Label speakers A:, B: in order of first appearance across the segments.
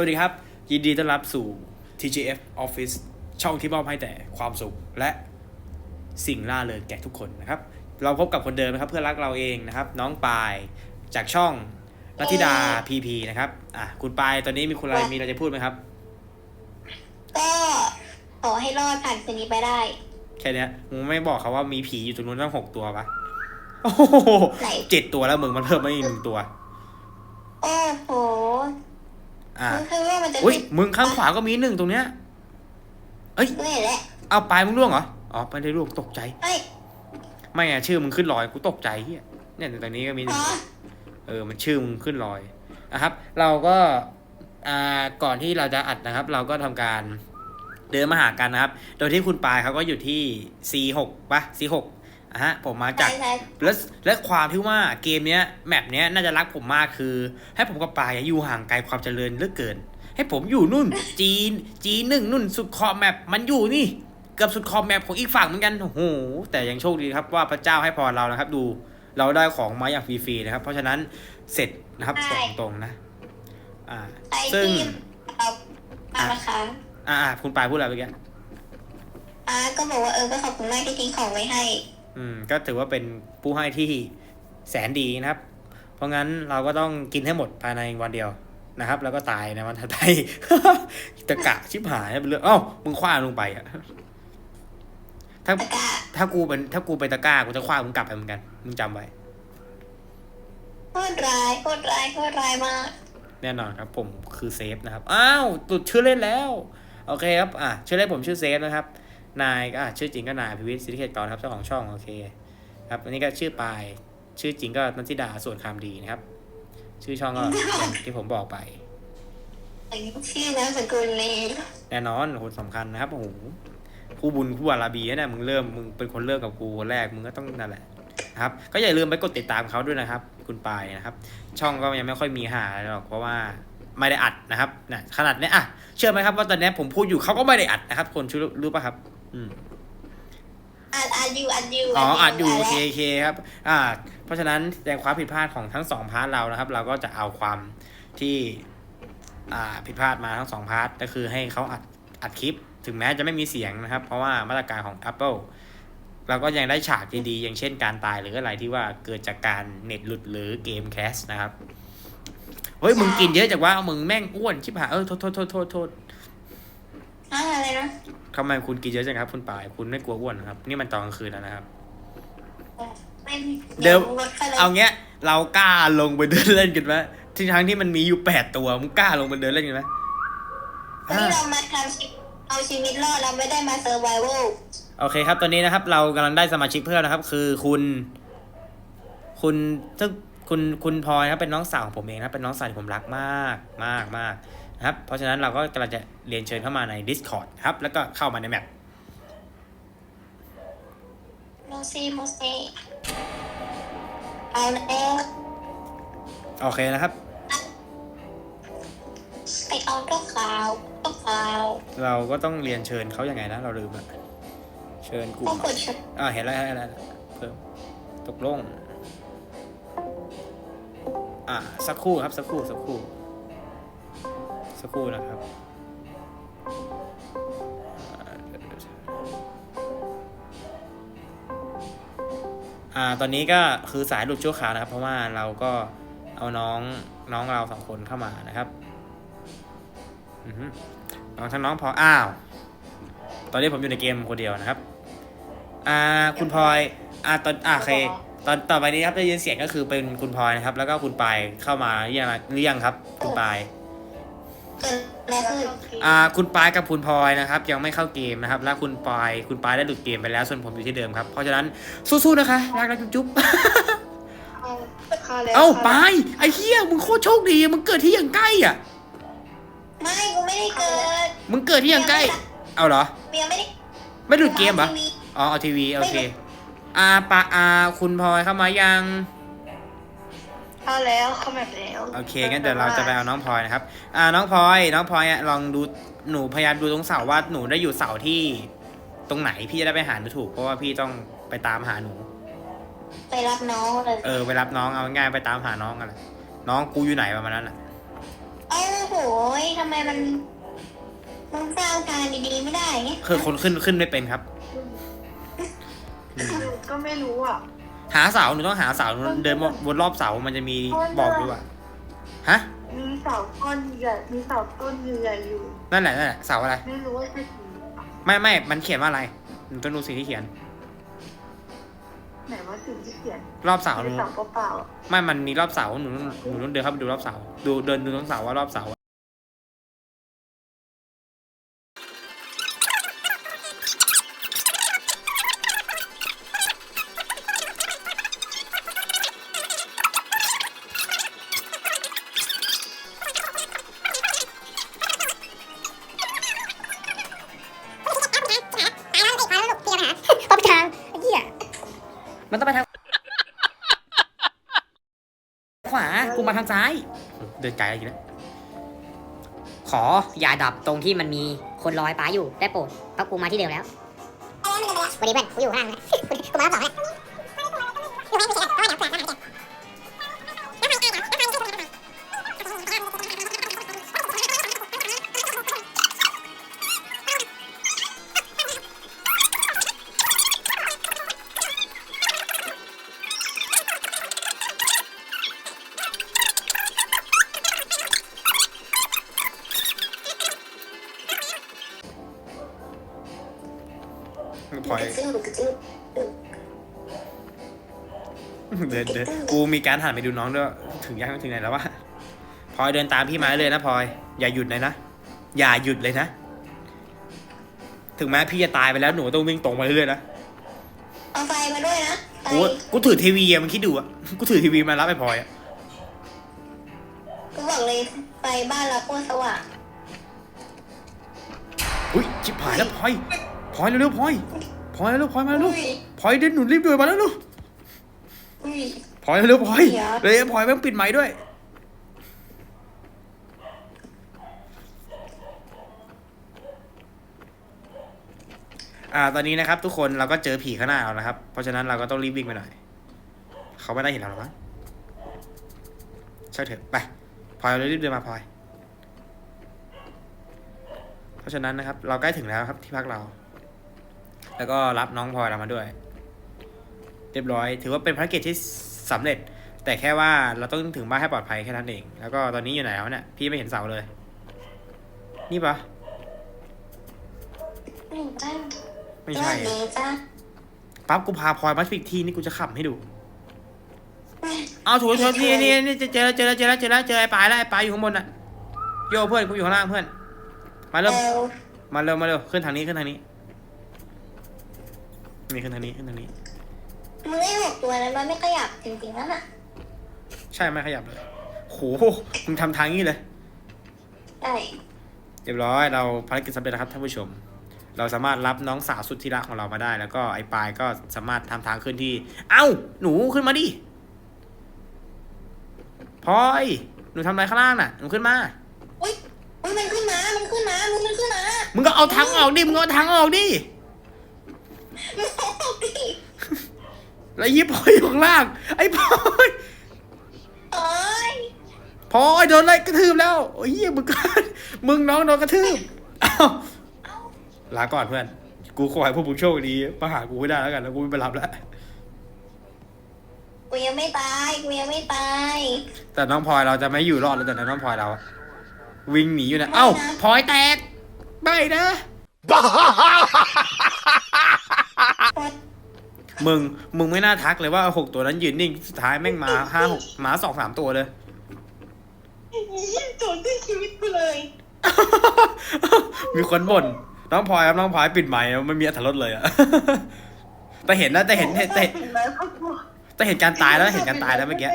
A: สวัสดีครับ ยินดีต้อนรับสู่ TGF Office ช่องที่มอบให้แต่ความสุขและสิ่งล่าเริงแก่ทุกคนนะครับ เราพบกับคนเดิมนะครับเพื่อนรักเราเองนะครับ น้องปายจากช่องนัทธิดา PP นะครับอะคุณปายตอนนี้มีคุณอะไรมีอะไรจะพูดไหมครับ
B: ก็ขอให้รอดผ่านคืนนี้ไปได้
A: แค่เนี้ยมึงไม่บอกเขาว่ามีผีอยู่ตรงนู้นตั้งหกตัวปะโอ้โห
B: ไหน
A: เจ็ดตัวแล้วมึงมันเพิ่มมาอีกหนึ่งตัว
B: โอ้โห
A: อะ
B: มึงคือว่ามันจะ
A: อุ้ยมึงข้างขวาก็มีหนึ่งตรงเนี้ยเอ้ย
B: ไม่เห็นแล้ว
A: เอาปลายมึงร่วงเหรออ๋อไม่ได้ร่วงตกใจ
B: เฮ้ย
A: ไม่ไงชื่อมึงขึ้นลอยกูตกใจเฮียเนี่ยตอนนี้ก็มีหนึ่
B: อ๋
A: ง
B: อ
A: เออมันชื่อมึงขึ้นลอยนะครับ เราก็อ่าก่อนที่เราจะอัดนะครับ เราก็ทำการเดินมาหากันนะครับ โดยที่คุณปายเขาก็อยู่ที่ C6 ปะ C6 อะ ฮะผมมาจา
B: ใช่
A: ก
B: ใช่
A: และและความที่ว่าเกมเนี้ยแมปเนี้ยน่าจะรักผมมากคือ ให้ผมกับปายอยู่ห่างไกลความเจริญเหลือเกิน ให้ผมอยู่นู่น จีน จีนหนึ่งนู่นสุดขอบแมปมันอยู่นี่เกือบสุดขอบแมปของอีกฝั่งเหมือนกันโอ้โหแต่ยังโชคดีครับว่าพระเจ้าให้พรเรานะครับ ดูเราได้ของมาอย่างฟรีๆนะครับ เพราะฉะนั้นเสร็จนะครับบอกตรงๆนะอ่า
B: ไอ้
A: ซึ่ง
B: ที่เรามานะคะ
A: อ่าอ่าคุณปายพูดอะไรเมื่อกี้
B: อ่าก็บอกว่าเออก็ขอบคุณมากที่ทิ้งของไว้ให้
A: อืมก็ถือว่าเป็นผู้ให้ที่แสนดีนะครับ เพราะงั้นเราก็ต้องกินให้หมดภายในวันเดียวนะครับ แล้วก็ตายในวันถัดไปตะกะชิบหายเป็นเรื่องอ้าวมึงคว้างลงไปอะถ้า
B: ตะกร้า
A: ถ้ากูเป็นถ้ากูเป็นตะกร้ากูจะคว้างมึงกลับไปเหมือนกันมึงจำไว้
B: โคตรร้ายโคตรร้ายโคตรร้ายมาก
A: แน่นอนครับผมคือเซฟนะครับ อ้าวตุดชื่อเล่นแล้ว โอเคครับ อะชื่อเล่นผมชื่อเซฟนะครับ นายก็อะชื่อจริงก็นายพิวิทย์สิทธิเขตกรครับเจ้าของช่องโอเคครับอันนี้ก็ชื่อปายชื่อจริงก็นันทิดาส่วนคำดีนะครับ ชื่อช่องก็อย่างที่ผมบอกไป
B: ชื่อนามสกุลนี้
A: แน่นอนคนสำคัญนะครับโอ้โหผู้บุญผู้บารมีนะมึงเริ่มมึงเป็นคนเริ่มกับกูคนแรกมึงก็ต้องนั่นแหละนะครับ ก็อย่าลืมไปกดติดตามเขาด้วยนะครับ คุณปายนะครับ ช่องก็ยังไม่ค่อยมีหาอะไรหรอกเพราะว่าไม่ได้อัดนะครับนะขนาดเนี้ยอะเชื่อไหมครับว่าตอนเนี้ยผมพูดอยู่เขาก็ไม่ได้อัดนะครับ คนชื่อรู้ป่ะครับ อืม
B: อัดอัดอยู่อัดอยู่
A: อ๋ออัดอยู่โอ
B: แล้ว
A: เคโอเคครับ อ่า เพราะฉะนั้นในความผิดพลาดของทั้งสองพาร์ทเรานะครับ เราก็จะเอาความที่ อ่าผิดพลาดมาทั้งสองพาร์ทก็คือให้เขาอัดอัดคลิป ถึงแม้จะไม่มีเสียงนะครับ เพราะว่ามาตรการของ Apple เราก็ยังได้ฉากดีๆ อย่างเช่นการตายหรืออะไรที่ว่าเกิดจากการเน็ตหลุดหรือเกมแคสนะครับ เฮ้ย มึงกินเยอะจากว่ามึงแม่งอ้วนชิบหายเออโทษโทษโทษโทษโทษ
B: อ่าอะไรนะ
A: ทำไมคุณกินเยอะจังครับ คุณป่ายคุณไม่กลัวอ้วนนะครับ นี่มันตอนกลางคืนแล้วนะครับ
B: ไม่
A: เดี๋ยว
B: ลดไปเลย
A: เอาเงี้ย เรากล้าลงไปเดินเล่นกันไหมที่ทั้งที่มันมีอยู่แปดตัวมึงกล้าลงไปเดินเล่นกันไหม
B: วันนี้เรามาทำชีวิตเอาชีวิตรอดเราไม่ได้มาเซอร์ไวเวล
A: โอเคครับ ตอนนี้นะครับ เรากำลังได้สมาชิกเพิ่มนะครับ คือคุณ คุณซึ่งคุณคุณพลอยนะครับเป็นน้องสาวของผมเองนะครับเป็นน้องสาวที่ผมรักมากมากมาก นะครับ เพราะฉะนั้นเราก็กำลังจะเรียนเชิญเข้ามาใน Discord ครับ แล้วก็เข้ามาในแมป
B: โมซีโมซีเอาแล้ว
A: โอเคนะครับ
B: ไปเอาตัวขาวตัวขาว
A: เราก็ต้องเรียนเชิญเขาอย่างไงนะเราลืมอะเชิญกลุ่
B: ต้อ
A: ม
B: งกดชุด
A: อ่าเห็นแล้วเห็นแล้วเพิ่มตกลง อ่าสักครู่ครับสักครู่สักครู่ สักครู่นะครับอ่าตอนนี้ก็คือสายหลุดชั่วคราวนะครับ เพราะว่าเราก็เอาน้องน้องเราสองคนเข้ามานะครับอือฮึน้องทั้งน้องพออ้าว ตอนนี้ผมอยู่ในเกมคนเดียวนะครับ อ่าคุณพลอยอ่าตอนอ่าโอเคตอนต่อไปนี้ครับได้ยินเสียงก็คือเป็นคุณพลอยนะครับ แล้วก็คุณปายเข้ามาหรือยังหรือยังครับ คุณปาย
B: เกิดอะไรขึ้น
A: อ่าคุณปายกับคุณพลอยนะครับ ยังไม่เข้าเกมนะครับ แล้วคุณปายคุณปายได้หลุดเกมไปแล้วส่วนผมอยู่ที่เดิมครับ เพราะฉะนั้นสู้ๆนะคะรักรักจุ๊บๆ
B: เอาพอแล้ว
A: เอ้า
B: พอ
A: ปา
B: แล้ว
A: ยไอ้เหี้ยมึงโคตรโชคดีมึงเกิดที่อย่างใกล้อะ
B: ไม่กูไม่ได้เกิด
A: มึงเกิดที่อย่างใกล้ เอาเหรอ
B: เมียไม่ได้
A: ไม่หลุดเกมเหรอ
B: ทีวี
A: อ๋อเอาทีวีโอเคอ่าปะอ่าคุณพลอยเข้ามายัง
C: เข้าแล้วเข้าแบบแล้ว
A: โอเคงั้นเดี๋ยวเราจะไปเอาน้องพลอยนะครับ อ่าน้องพลอย น้องพลอยอะลองดูหนูพยายามดูตรงเสาว่าหนูได้อยู่เสาที่ตรงไหนพี่จะได้ไปหาหนูถูกเพราะว่าพี่ต้องไปตามหาหนู
B: ไปรับน้องเลย
A: เออไปรับน้องเอาง่ายๆไปตามหาน้องกันแหละน้องกูอยู่ไหนประมาณนั้นแหละ
B: เอ้าโหยทำไมมันมันสร้างทางดีๆไม่ได้ไง
A: คือคนขึ้นขึ้นไม่เป็นครับอืม
C: ก็ไม่รู้อะ
A: หาเสาหนูต้องหาเสาหนูเดินวนรอบเสามันจะมีบอกด้วยว่าฮะ
C: มีเสาก้อนใหญ่มีเสาต้นใหญ่อยู่
A: นั่นแหละนั่นแหละเสาอะไร
C: ไม่รู้ว่าจะกี่
A: ไม่ไม่มันเขียนว่าอะไรหนูต้องดูสิ่งที่เขียน
C: ไหนว่าสิ่งที่เขียน
A: รอบเสาห
C: เป็
A: นู
C: นเสาเปล่าๆอะ
A: ไม่มันมีรอบเสาหนูหนูต้องเดินเข้าไปดูรอบเสาดูเดินดูตรงเสาว่ารอบเสา ขวา กูมาทางซ้าย เดินไกลอะไรอย่นะ
D: ขออย่าดับตรงที่มันมีคนลอยป้าอยู่ได้โปรดเพราะกูมาที่เดิมแล้ววันนี้เพื่อนกูอยู่ข้างล่างนะกูมารับสองแล้ว
A: เดินเดินกูมีการหันไปดูน้องด้วย ถึงยังถึงไหนแล้ววะพลอยเดินตามพี่มาเลยนะพลอย อย่าหยุดเลยนะ อย่าหยุดเลยนะ ถึงแม้พี่จะตายไปแล้วหนูต้องวิ่งตรงไปเรื่อยๆนะ
B: เอาไฟมาด้วยนะไฟ
A: กู กูถือทีวีอะมันคิดดูอะกูถือทีวีมารับไอ้พลอยอะ
B: กูบอกเลยไฟบ้านเราโคตรสว่าง
A: อุ้ยชิบหายแล้วพลอยพลอยเร็วๆพลอยพลอยเร็วๆพลอยมาเร็ว
B: อุ้ย
A: พลอยเดินหนุนรีบเดินมาแล้วลูก
B: อุ้ย
A: พลอยเร็วๆพลอย
B: เดี๋ยว
A: เลยพลอยแม่งปิดไมค์ด้วย อ่า ตอนนี้นะครับ ทุกคนเราก็เจอผีข้างหน้าเรานะครับ เพราะฉะนั้นเราก็ต้องรีบวิ่งไปหน่อย เขาไม่ได้เห็นเราหรอกมั้งใช่เถอะไปพลอยเรารีบเดินมาพลอย เพราะฉะนั้นนะครับ เราใกล้ถึงแล้วครับที่พักเรา แล้วก็รับน้องพลอยเรามาด้วย เรียบร้อย ถือว่าเป็นภารกิจที่สำเร็จ แต่แค่ว่าเราต้องถึงบ้านให้ปลอดภัยแค่นั้นเอง แล้วก็ตอนนี้อยู่ไหนแล้วเนี่ยพี่ไม่เห็นเสาเลย นี่ปะ
B: นี่จ้า
A: ไม่ใช่
B: สวัสดีจ้า
A: ปั๊บกูพาพลอยมาผิดที่นี่กูจะขับให้ดูเอาถูกถูกพี่นี่นี่เจอแล้วเจอแล้วเจอแล้วเจอแล้วเจอไอ้ปลายแล้วไอ้ปลายอยู่ข้างบนน่ะโยเพื่อนกูอยู่ข้างล่างเพื่อน มาเร็ว
B: เอล
A: มาเร็วมาเร็วขึ้นทางนี้ขึ้นทางนี้นี่ขึ้นทางนี้ขึ้นทางนี้
B: มึงไอ้หกตัวนั้นมันไม่ขยับจริงๆนั่นน่ะ
A: ใช่ไม่ขยับเลยโหมึงทำทางนี้เลย
B: ได้
A: เรียบร้อยเราภารกิจสำเร็จแล้วครับท่านผู้ชม เราสามารถรับน้องสาวสุดที่รักของเรามาได้ แล้วก็ไอ้ปายก็สามารถทำทางขึ้นที่ เอ้า หนูขึ้นมาดิพลอยหนูทำอะไรข้างล่างน่ะหนูขึ้นมา
B: อุ้ยอุ้ยมันขึ้นมา มันขึ้นมามึงมันขึ้นมา
A: มึงก็เอาทางออกดิมึงก็เอาทางออกดิ
B: มึงเอาดิ
A: แล้วยี่พลอยอยู่ข้างล่าง ไอ้พลอย
B: โอ้ย
A: พลอยโดนไล่กระทืบแล้วโอ้ยเหี้ยมึงก็มึงน้องโดนกระทืบเอ้าลาก่อนเพื่อน กูขอให้พวกมึงโชคดีมาหากูให้ได้แล้วกันแล้วกูไม่ไปรับแล้ว
B: กูยังไม่ตายกูยังไม่ตาย
A: แต่น้องพลอยเราจะไม่อยู่รอดแล้วแต่น้องพลอยเราอะวิ่งหนีอยู่นะเอ้าพลอยแตกไม่นะ มึง มึงไม่น่าทักเลยว่าหกตัวนั้นยืนนิ่ง สุดท้ายแม่งมาห้าหกมาสองสามตัวเลย
B: ยิ่งโจรด้วยชีวิตกูเลย
A: มีคนบ่น น้องพลอยครับน้องพลอยปิดไมค์ไม่มีอัตรถรสเลยอะ แต่เห็นนะแต่เห็นแต่แต่
C: เห็นไหมพวกกู
A: แต่เห็นการตายแล้วเห็นการตายแล้วเมื่อกี้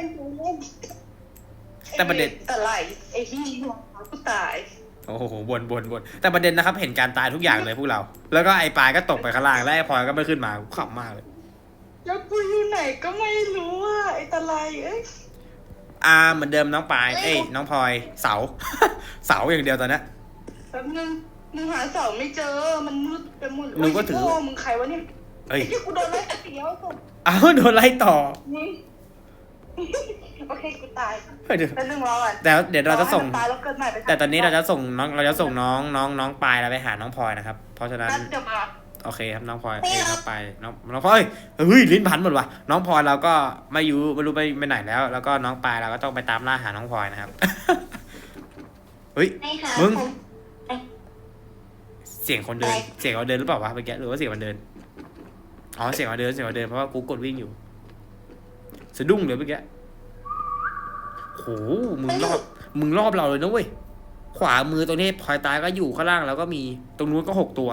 A: แต่ประเด็น
C: แต่ไหลไอ้ที่หัวกูตาย
A: โอ้โหบ่นบ่นบ่นแต่ประเด็นนะครับ เห็นการตายทุกอย่างเลยพวกเรา แล้วก็ไอ้ปลายก็ตกไปข้างล่างแล้วไอ้พลอยก็ไม่ขึ้นมาขำมากเลย
C: แล้วกูอยู่ไหนก็ไม่รู้อะไอ้ตะไลเอ้ย
A: อ่าเหมือนเดิมน้องปลายเอ้ยน้องพลอยเสา เสาอย่างเดียวตอนเนี้ย
C: แป๊บนึงมึงหาเสาไม่เจอมันมืดไปหมด
A: หนูก็ถือ
C: โอ้มึงใครวะเนี่ย
A: เอ้ย
C: ไอ้ที่กูโดนไล่ตะเดียวตก
A: อ้าวโดนไล่ต่อ
C: มึงโอเคกูตาย
A: เฮ้ยเดี๋ยว
C: แล้วหนึ่งเราอะ
A: แต่เดี๋ยวเราจะส่ง
C: ให้มันตายแล้วเกิดใหม่ไป
A: แต่ตอนนี้เราจะส่งน้องเราจะส่งน้องน้องน้องปลายเราไปหาน้องพลอยนะครับ เพราะฉะนั้น
C: งั้นเดี๋ยวมา
A: โอเคครับน้องพลอยเอ้ยน้องปลายน้องน้องพลอยเฮ้ยลิ้นพันหมดว่ะน้องพลอยเราก็ไม่อยู่ไม่รู้ไปไปไหนแล้ว แล้วก็น้องปลายเราก็ต้องไปตามล่าหาน้องพลอยนะครับเฮ้ย
B: ไม่หา
A: มึง
B: ผม
A: เสียงคนเดิน เสียงเราเดินหรือเปล่าวะเมื่อกี้หรือว่าเสียงมันเดินอ๋อเสียงเราเดินเสียงเราเดินเพราะว่ากูกดวิ่งอยู่สะดุ้งเลยเมื่อกี้โหมึงรอบมึงรอบเราเลยนะเว้ยขวามือตรงนี้พลอยตายก็อยู่ข้างล่างแล้วก็มีตรงนู้นก็หกตัว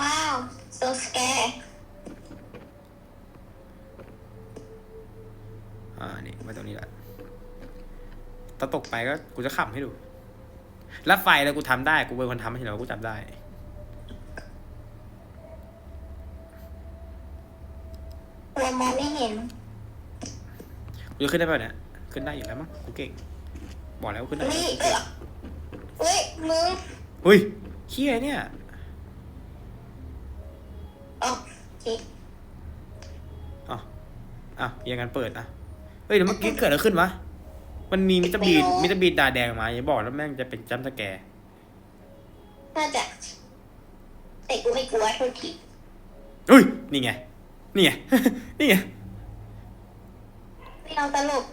B: ว้าว so scare
A: อ่า นี่ไว้ตรงนี้แหละถ้าตกไปก็กูจะขับให้ดูแล้วไฟแล้วกูทำได้ กูเป็นคนทำให้เรากูจับได้
B: เรามองไม่เห็น
A: กูจะขึ้นได้ป่ะเนี่ย ขึ้นได้อยู่แล้วมั้ง กูเก่ง บอกแล้วว่าขึ้นได้
B: นี่เออเฮ้ยมึง
A: เฮ้ยเฮียเนี่ย
B: จิ
A: อะอะยังกันเปิดอะเฮ้ยเดี๋ยวเมื่อกี้เกิดอะไรขึ้นวะมันมีมิสเตอร์บีนมิสเตอร์บีนตาแดงมาอย่าบอกแล้วแม่งจะเป็นจัมป์สแกร์
B: น่าจะแต่กูไม่กลัวโทษที
A: เฮ้ยนี่ไงนี่ไงนี่ไง
B: ไม่เอาตลก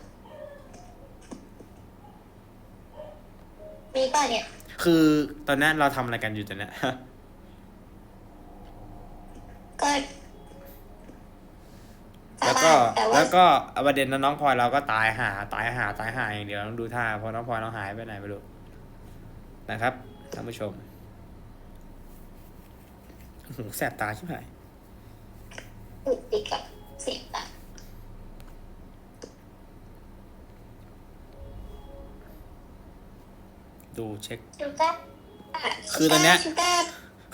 B: มีป่ะเนี่ย
A: คือตอนนั้นเราทำอะไรกันอยู่ตอนเนี้ย
B: ก็
A: แล้วก็
B: แต่ว่า
A: แล้วก็ประเด็นนั้นน้องพลอยเราก็ตายหาตายหาตายหาอย่างเดียวต้องดูท่าเพราะน้องพลอยน้องหายไปไหนไม่รู้นะครับท่านผู้ชมโอ้โหแสบตาชิบหาย
B: อุดติดกับเสียงตา
A: ดูเช็ค
B: ชูก้า
A: คือตอนเนี้ย
B: ชูก้า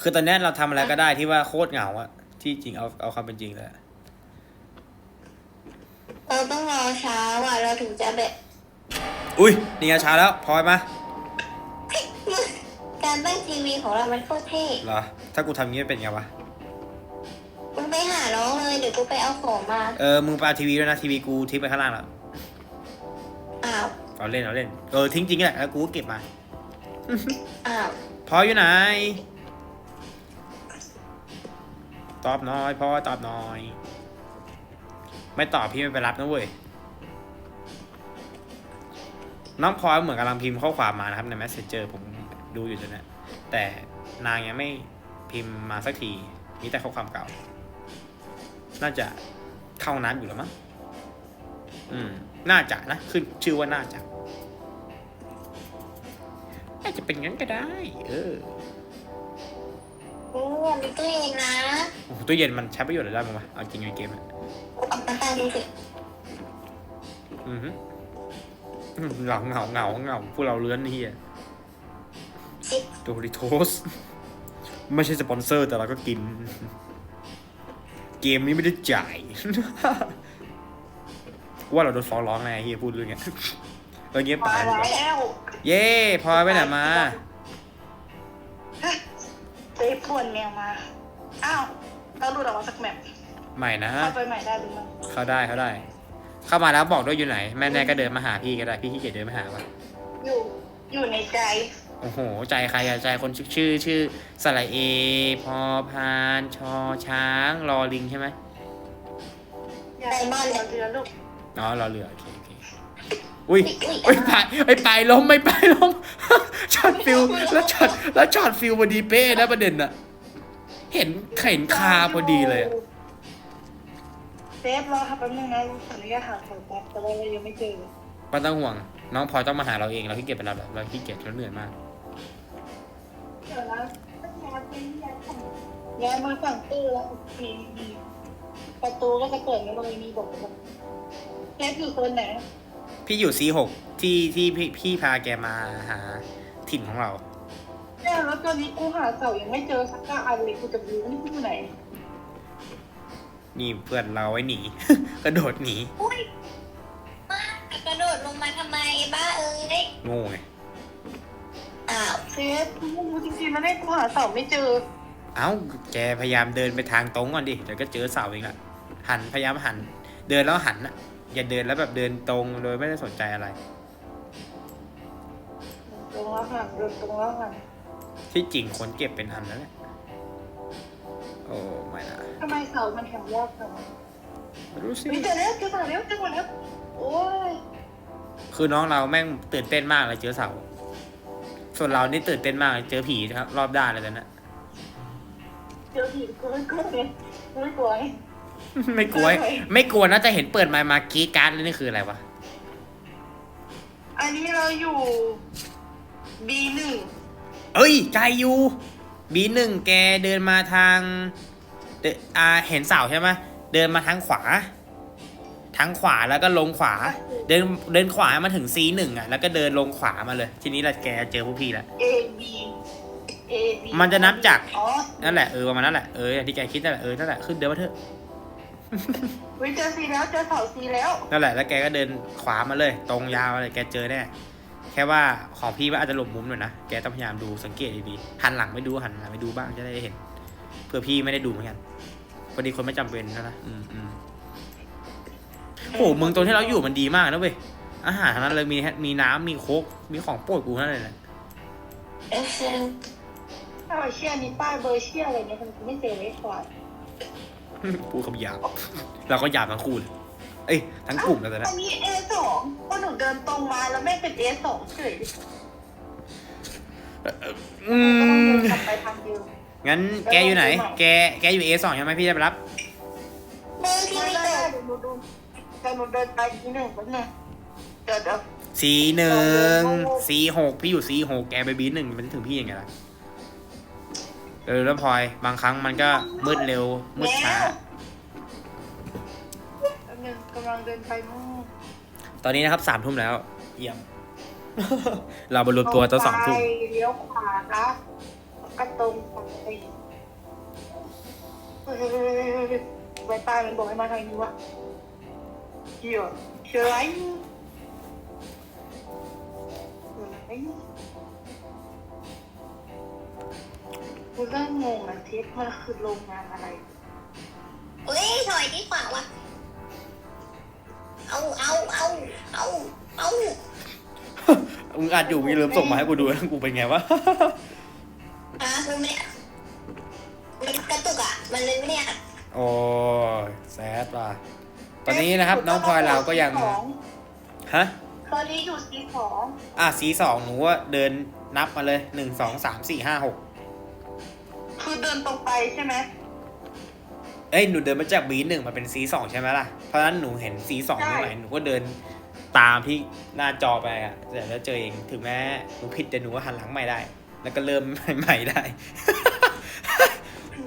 A: คือตอนเนี้ยเราทำอะไรก็ได้ที่ว่าโคตรเหงาอะที่จริงเอาเอาความเป็นจริงเลยอะ
B: เราต้องรอเช้า อะเราถึงจะแบบ
A: อุ้ยนี่ไงช้าแล้วพลอยมา
B: การตั้งทีวีของเรามันโคตรเท่
A: เหรอถ้ากูทำงี้เป็นไงวะ
B: มึงไปหาน้องเลยเดี๋ยวกูไปเอาของมา
A: เออมึงไปเอาทีวีด้วยนะทีวีกูทิ้งไปข้างล่างแล้ว
B: อ้าว
A: เอาเล่นเอาเล่นเออทิ้งจริงแหละแล้วกูก็เก็บมา
B: อ้าว
A: พลอยอยู่ไหนตอบหน้อยพลอยตอบหน้อย ไม่ตอบพี่ไม่ไปรับนะเว้ย น้องพลอยเหมือนกำลังพิมพ์ข้อความมานะครับใน Messenger ผมดูอยู่ตอนเนี้ยแต่นางยังไม่พิมพ์มาสักทีมีแต่ข้อความเก่า น่าจะเข้าน้ำอยู่แล้วมั้งอืม น่าจะนะขึ้นชื่อว่าน่าจะน่าจะเป็นงั้นก็ได้ เออ
B: โอ้มีตู้เย็นนะ
A: โอ้โหตู้เย็นมันใช้ประโยชน์อะไรได้บ้างวะเอาจริงในเกมอะ
B: เอามาตั้งดูสิ
A: อือฮึอืม เหงาเหงาเหงาเหงาพวกเราเลื้อนนี่อะ
B: สิ
A: โดริโทส ไม่ใช่สปอนเซอร์แต่เราก็กิน เกมนี้ไม่ได้จ่าย ว่าเราโดนฟ้องร้องไงเฮียพูดเรื่องเงี้ยเออเงี้ยบไป
C: มา
A: ดีกว่า
C: แล้ว
A: เย้พลอยไปไหนมา
C: เจ๊ป่วนแมวมา อ้าวเราหลุดออกมาสักแมป
A: ใหม่นะ
C: เข้าไปใหม่ได้หรือไม่
A: เข้าได้เข้าได้ เข้ามาแล้วบอกด้วยอยู่ไหน แม่แน่ก็เดินมาหาพี่ก็ได้พี่ขี้เกียจเดินมาหาวะ
C: อยู่อยู่ในใจ
A: โอ้โห ใจใครอะใจคนชื่อชื่อชื่อสระเอ พอพานชอช้างรอลิงใช่ไหม
C: อย่าเราเรือลูก
A: อ๋อรอเรือ โอเคโอเคอุ้ย
B: อุ้ย
A: อุ้ยไปไอ้ไปล้มไม่ไปล้มช็อตฟิวแล้วช็อตแล้วช็อตฟิวพอดีเป้นะประเด็นอะเห็นเข็นคาพอดีเลยอะ
C: เซฟรอค่ะแป๊บนึงนะขออนุญาตหาของแป๊บแต่ว่าเรายังไม่เจอ
A: ไม่ต้องห่วง น้องพลอยต้องมาหาเราเองเราขี้เกียจไปรับเราเราขี้เกียจเราเหนื่อยมาก
C: เดี๋ยวนะย้ายมาฝั่งตู้แล้วโอเคมีประตูก็จะเปิดไม่เลยมีบอกว่าเซฟอยู่คนไหน
A: พี่อยู่ C6 ที่ที่พี่พี่พาแกมาหาถิ่นของเรา
C: เนี่ยแล้วตอนนี้กูหาเสายังไม่เจอสักอันเลยกูจะรู้ว่านี่กูอยู่ไหน
A: นี่เพื่อนเราไว้หนี กระโดดหนี
B: อุ้ยมากกระโดดลงมาทำไมบ้าเอ้ย
A: โง่ไง
B: อ้าว
C: เซฟกูไม่รู้จริงๆนะเนี่ยกูหาเสาไม่เจอ
A: เอ้าแกพยายามเดินไปทางตรงก่อนดิเดี๋ยวก็เจอเสาเองอะหันพยายามหัน เดินแล้วหันอะอย่าเดินแล้วแบบเดินตรงโดยไม่ได้สนใจอะไร
C: ตรงแล้วหันเดินตรงแล้วหัน
A: ที่จริงคนเก็บเป็นอันนั่นแหละ โอ้ไม่นะ
C: ทำไมเสามันแข็งยากจัง
A: ไม่รู้สิ
C: เจอแล้วเจอเสาแล้วเจอหมดแล้วโอ้ย
A: คือน้องเราแม่งตื่นเต้นมากเลยเจอเสา ส่วนเรานี่ตื่นเต้นมากเจอผีครับรอบด้านเลยตอนนั้น
C: เจอผีกูไม่กลัวเลยกูไม่กลัวไง
A: ไม่กลัว ไม่กลัวน่าจะเห็นเปิดไมค์มากรีดการ์ดเลยนี่คืออะไรวะ
C: อันนี้เราอยู่ B หนึ่ง
A: เอ้ยใจอยู่ บีหนึ่งแกเดินมาทางเดนอ่าเห็นเสาใช่ไหมเดินมาทางขวา ทางขวาแล้วก็ลงขวา เดินเดินขวามาถึง C หนึ่งอะ แล้วก็เดินลงขวามาเลย ทีนี้เราแกเจอพวกพี่แล้ว
C: A B A B
A: มันจะนับจาก
C: อ๋อ
A: นั่นแหละเออประมาณนั้นแหละเอออย่างที่แกคิดนั่นแหละเออนั่นแหละขึ้นเดินมาเถอะ
C: เฮ้ยเจอ C แล้วเจอเสา C แล้ว
A: นั่นแหละแล้วแกก็เดินขวามาเลย ตรงยาวมาเลยแกเจอแน่แค่ว่าของพี่ว่าอาจจะหลบมุมหน่อยนะ แกต้องพยายามดูสังเกตดีๆ หันหลังไม่ดูหันหลังไม่ดูบ้างจะได้เห็น เพื่อพี่ไม่ได้ดูเหมือนกันพอดีคนไม่จำเป็นนะนะอืมอืมโอ้โหเมืองตรงที่เราอยู่มันดีมากนะเว้ย อาหารทั้งนั้นเลยมีมีน้ำมีโค้กมีของโปรดกูนั่นเลยนะ
B: เออ
C: ถ้าเราเชื่อนี้ป้ายเบอร์เชื่ออะไรเนี่ยมันไม่เจอไว้ก่อน
A: พูดคำหยาบเราก็หยาบทั้งคู่เลย เอ้ยทั้งกลุ่มเลยตอน
C: อั
A: นั้น
C: นนี้ A สองก็หนูเดินตรงมาแล้วแม่งเป็น A สองเฉย
A: อื
C: ก็ต้อง
A: ม
C: เดินกลับไปทางเดิม
A: งั้นแกอยู่ไหน แก แกอยู่ A สองใช่ไหมพี่จะไปรับ
B: มือพี่
C: ไม่
B: ไม่
C: ได้
B: เจอ
C: เดี๋ยวหนูดูเดี๋ยวหนูเดินไปทีหนึ่งแป๊บนึงเดี๋ยวเดี๋ยว
A: สีหนึ่งสีหกพี่อยู่สีหกแกไปบีหนึ่งมันถึงพี่ยังไงล่ะเออแล้วพลอยบางครั้งมันก็มืดเร็วมืดช้า
C: แป๊บนึง กำลังเดินไปนู่น
A: ตอนนี้นะครับสามทุ่มแล้ว เยี่ยม เราบรรลุตัวตอนสองทุ่ม
C: ไปเลี้ยวขวานะกระตรงไปเฮ้ยไวป้ายมันบอกให้มาทางนี้วะเหี้ยเชื่อไรเฮ้ยกูเริ่มงงอะเทปมันคือโรงงานอะไร
B: เฮ้ยถอยที่ขวาวะ เอาเอาเอาเอาเอา
A: มึงอัดอยู่มึงอย่าลืมส่งมาให้กูดูนะกูเป็นไงวะ
B: อะคือไม่มันกระตุกอะ มันเลยไม่เนี่ย
A: โอ้ยแซดว่ะตอนนี้นะครับ น้องพลอยเราก็ยังฮะ
C: ตอนนี้อยู่ซีสอง
A: อะสีสองหนูว่าเดินนับมาเลยหนึ่งสองสามสี่ห้าหก
C: คือเดินตรงไปใช่ไหม
A: เอ้ยหนูเดินมาจากบีหนึ่งมาเป็นสีสองใช่ไหมล่ะ เพราะฉะนั้นหนูเห็นสีสองตรงไหนหนูก็เดินตามที่หน้าจอไปอะแต่แล้วเจอเองถึงแม้หนูผิดแต่หนูก็หันหลังใหม่ได้ แล้วก็เริ่มใหม่ได้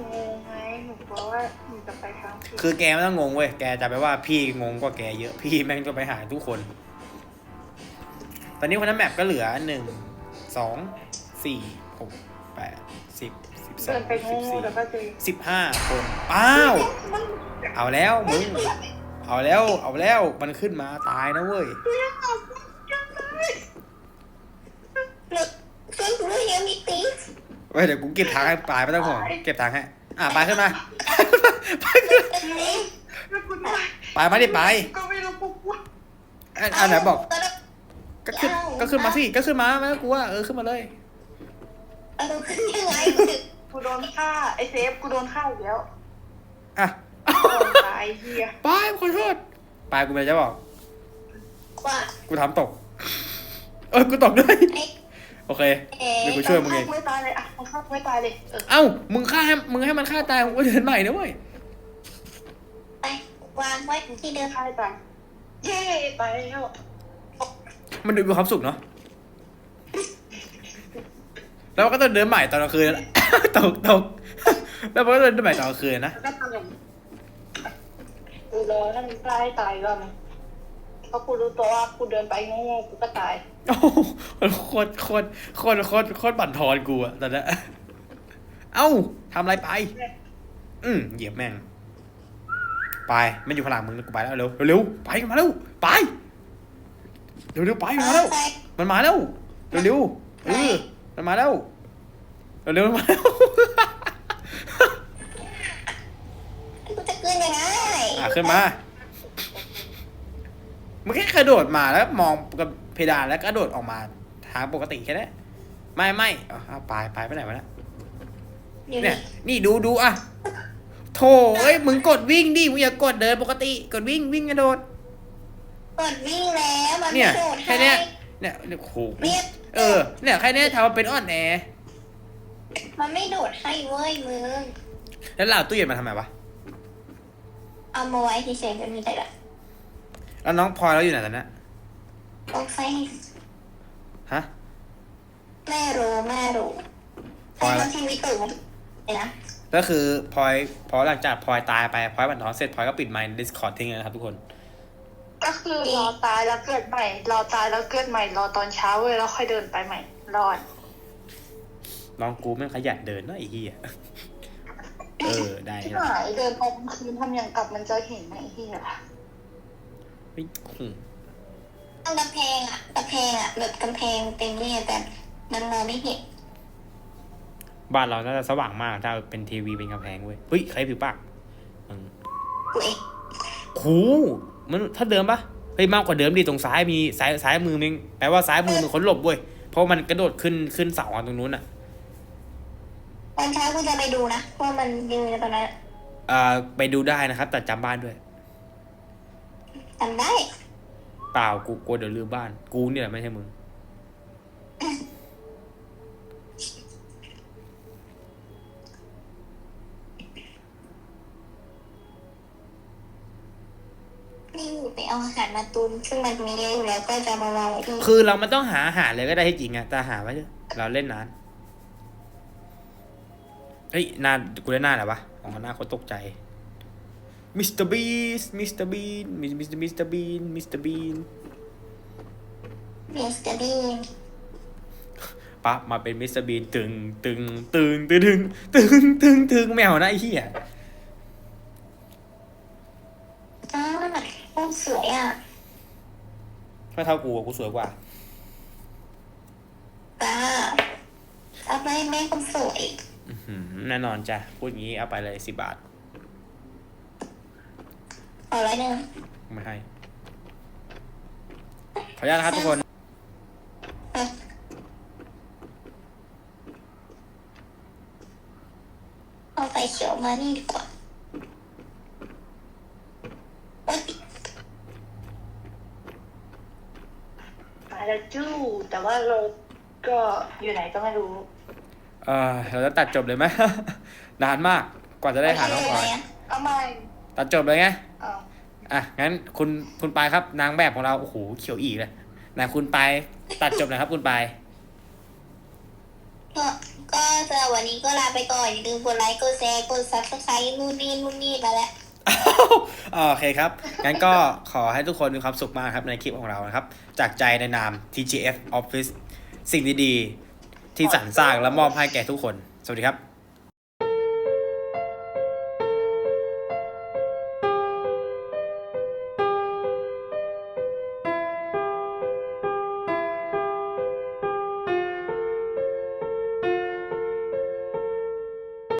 C: งงไงหนูบอกว่าหนูจะไปทางผิด
A: คือแกไม่ต้องงงเว้ยแกจะไปว่าพี่งงกว่าแกเยอะพี่แม่งจะไปหาทุกคน ตอนนี้คนนั้นแมปก็เหลือหนึ่งสองสี่หก
C: เดิ
A: ง
C: นไป
A: สิ
C: งู
A: บสี่
C: แล้วก็เจอ
A: สิบห้าคนอ้าวเอาแล้วมึง เอาแล้ว เอาแล้ว มันขึ้นมาตายนะเว้ย
B: หนูเพื่อนกูเฮียมีตี
A: เว้ยเดี๋ยวกูเก็บทางให้ปลายไม่ต้องห่วงเก็บทางให้อะปลายขึ้นมา
C: แล้วคุณว่า
A: ปลายมาดิปลาย
C: ก็ไม่รู้กูว่า
A: อะอะไหนบอก ก็ขึ้นก็ขึ้นมาสิก็ขึ้นมาไม่ต้องกลัวเออขึ้นมาเลย
B: เอาขึ้นยังไง
C: กูโดนฆ่าไอเซฟกูโดนฆ่าอีกแล้ว
A: อะ
C: โดนตายเฮีย
A: ปลายขอโทษปลายกูไม่ได้จะบอก
B: ว่า
A: กูทำตก เออกูตกด้วย
B: ไอ้
A: โอเค
B: เอ๋
A: เดี๋ยวกูช่วยมึงเอง
C: ฆ่าไม่ตายเลยอะมึงฆ่าไม่ตายเลยเออ
A: เอ้า มึงฆ่าให้มึงให้มันฆ่าตายมึงก็เดินใหม่นะเว้ย
B: ไปวางไว้ที่เดิม
C: ฆ่าไม่ตายเย้ตายแล้ว
A: มันดูมีความสุขเนาะ แล้วมันก็ต้องเดินใหม่ตอนกลางคืน ตกตกแล้วมันก็เดินใหม่ตอนกลางคืนนะ
C: แล้วก็ตายกูรอให้มันตายตายก่อนเพราะกูรู้ตัวว่ากูเดินไปโง่ๆกูก็ตาย
A: โอ้โหโคตรโคตรโคตรโคตรโคตรบั่นทอนกูอะตอนนั้นเอ้าทำอะไรไป อืมเหยียบแม่ง ไปมันอยู่ข้างหลังมึงกูไปแล้วเร็วเร็วๆไปมาเร็วไปเร็วเร็วๆไปมาแล้ว
B: ไป
A: มันมาแล้วเร็วเร็วๆเออมันมาแล้ว เร็วเร็วๆมันมาแล้ว
B: กูจะเกินยังไง
A: อะขึ้นมา มันแค่กระโดดมาแล้วมองกับเพดานแล้วกระโดดออกมาทางปกติแค่นั้นไม่ไม่เอาเอาไปไปไปไหนวะเนี่ย
B: อยู่
A: เนี่ย
B: นี่
A: นี่ดูดูอะโถเอ้ยมึงกดวิ่งดิมึงอย่ากดเดินปกติ กดวิ่งวิ่งกระโดด
B: กดวิ่งแล้วมัน
A: เนี่
B: ไม่
A: ย
B: โดด
A: แค่
B: ให้
A: เนี้ยเนี่ยเนี่ยโอ้โห
B: เนี่ย
A: เออ เนี่ยแค่เนี้ยทำมาเป็นอ่อนแอ
B: มันไม่โดดให้เว้ยมึง
A: แล้วเราเอาตู้เย็นมาทำไมวะ
B: เอามาไว้เฉยๆก็มีแต่ละ
A: แล้วน้องพลอยเราอยู่ไหนตอนนี้
B: โอเค
A: ฮะ
B: แม่รู้แม่รู้
A: พอ
B: ไอ้
A: ละ
B: คนชีวิตตื่นเลยนะ
A: ก็คือพลอยพอหลังจากพลอยตายไปพลอยบันท้องเสร็จพลอยก็ปิดไมค์ดิสคอร์ดทิ้งเลยนะครับทุกคน
C: ก็คือรอตายแล้วเกิดใหม่ รอตายแล้วเกิดใหม่ รอตอนเช้าเว้ยแล้วค่อยเดินไปใหม่ รอด
A: น้องกูไม่งขยันเดินเนอะไอ้เหี้ยเออได้
C: ที่
A: ละ
C: หายเดินไปกลางคืนทำอย่างกลับมันจะเห็นไหมไอ้เฮีย
A: เฮ้ยโอ้โห
B: ต้องกำแพงอะกำแพงอะแบบกำแพงเต็มเนี่ยแต่มันมองไม่เห็น
A: บ้านเราน่าจะสว่างมากถ้าเป็นทีวีเป็นกำแพงเว้ยเฮ้ยใครผิวปากมึง
B: กูเอง
A: โหมันถ้าเดิมปะเฮ้ยมากกว่าเดิมดิตรงซ้ายมีซ้ายซ้ายมือมึงแปลว่าซ้ายมือมึงคนหลบเว้ยเพราะมันกระโดดขึ้นขึ้นเสาอันตรงนู้นอะ
B: ตอนเช้ากูจะไปดูนะว่ามันยืนอยู่ตรงนั้น
A: อ่าไปดูได้นะครับ แต่จำบ้านด้วย
B: จำได้
A: เปล่ากูกลัวเดี๋ยวลืมบ้าน กูเนี่ยแหละไม่ใช่มึง
B: นี่ไปเอาอาหารมาตุนซึ่งมันมีเยอะอยู่แล้วก็จะมาวางไว้ที่
A: คือเราไม่ต้องหาอาหารเลยก็ได้ที่จริงอะแต่หาไว้เถอะเราเล่นนาน เฮ้ยหนานกูเล่นหน้าอะไรวะอ๋อหน้าคนตกใจมิสเตอร์บีสมิสเตอร์บีนมิสมิสเตอร์มิสเตอร์บีนมิสเตอร์บีน
B: เบียสเตอร์ดีน
A: ปั๊บมาเป็นมิสเตอร์บีนตึงตึงตึงตึงตึงตึงตึงแมวนะไอ้เหี้ย
B: อ้าวโอ้สวยอะ
A: ถ้าเท่ากูอะกูสวยกว่า
B: ตาเอาไปแม่คนสวย
A: อื้อหือ แน่นอนจ้ะ พูดอย่างนี้เอาไปเลยสิบบาท
B: ขอร้อยหนึ่ง
A: ไม่ให้ ขออนุญาตนะครับทุกคน
B: เอาไฟเขียวมานี่ดีกว่าโอ๊ย
C: มาแล้วจู้แต่ว่าเราก็อยู่ไหนก็ไม่รู้
A: เออเราจะตัดจบเลยไหม นานมากกว่าจะได้หาน้องพลอย
C: เอาใหม่
A: ตัดจบเลยไง
C: เอา
A: อะงั้นคุณคุณปายครับ นางแบบของเราโอ้โหเขียวอีกเลยนะคุณปายตัดจบหนะครับ คุณปาย
B: ก็ก็สำหรับวันนี้ก็ลาไปก่อนอย่าลืมกดไลค์กดแชร์กดซับสไครต์นู่นนี่นู่นนี่ไปแล้ว
A: โอเคครับ งั้นก็ขอให้ทุกคนมีความสุขมากครับในคลิปของเรานะครับ จากใจในนาม TGF Office สิ่งดีๆ ที่สรรสร้างและมอบให้แก่ทุกคน สวัสดีครับ